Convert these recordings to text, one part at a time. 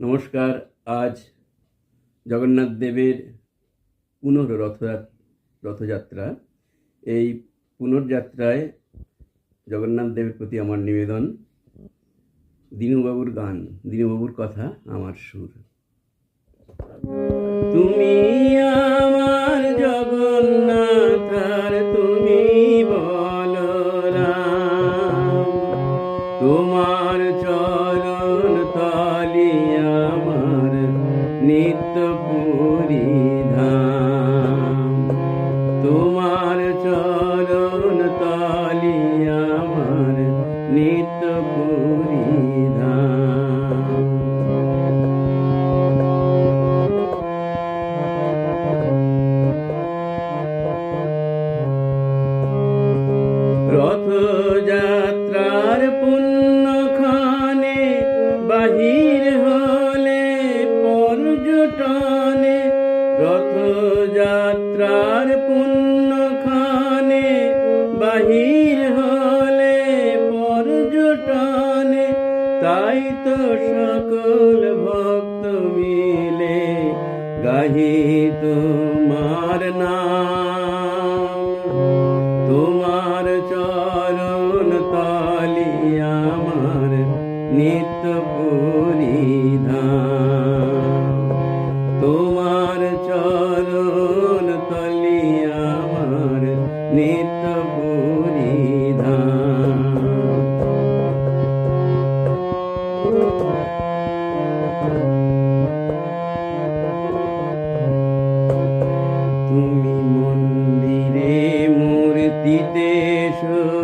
নমস্কার, আজ জগন্নাথ দেবের পুনর রথযাত্রা। এই পুনর্যাত্রায় জগন্নাথ দেবের প্রতি আমার নিবেদন। দীনুবাবুর গান, দীনুবাবুর কথা আমার সুর। তুমি আমার জগন্নাথ আর তুমি বলরাম তোমার চরণ তলি নিত্য পরিধাম রথযাত্রার পুণ্যখানে, বাহির হলে পর্যটনে, তাই তো সকল ভক্ত মিলে গাহি তোমার নাম। তোমার চরণ তলি আমার নিত্য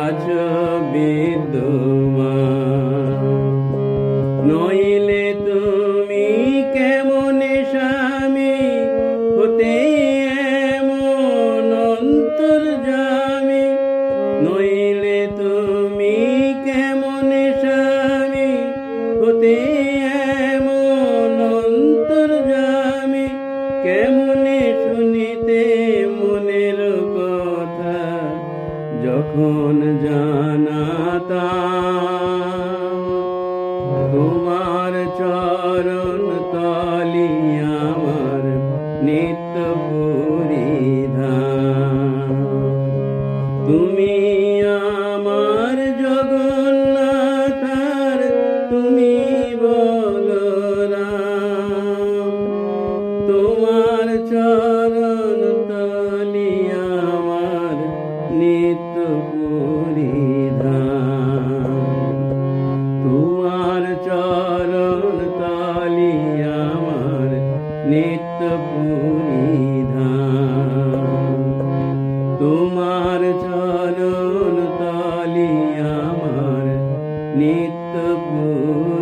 আছো বিদ্যমান যখন জানাতা তোমার চরণ তলি তোমার চরণ তালি আমার নিত্য পরিধান তোমার চরণ তালি আমার নিত্য পুরী